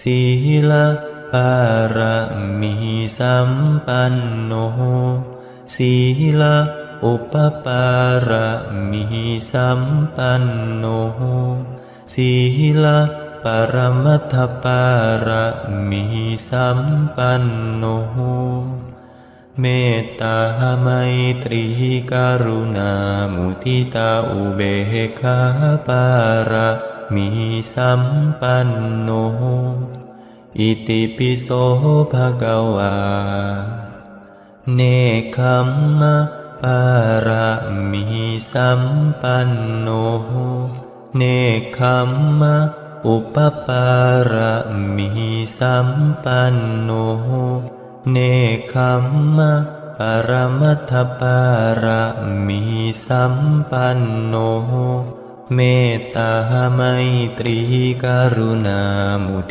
ศีลปารมีสัมปันโนศีลอุปปารมีสัมปันโนศีลปรมัตถปารมีสัมปันโนเมตตาไมตรีกรุณามุทิตาอุเบกขาปารมีสัมปันโน อิติปิโสภะคะวา เนคขมมะปาระมีสัมปันโน เนคขมมะอุปปาระมีสัมปันโน เนคขมมะปรมัตถปาระมีสัมปันโน เมตตาไมตรีกรุณามุทิ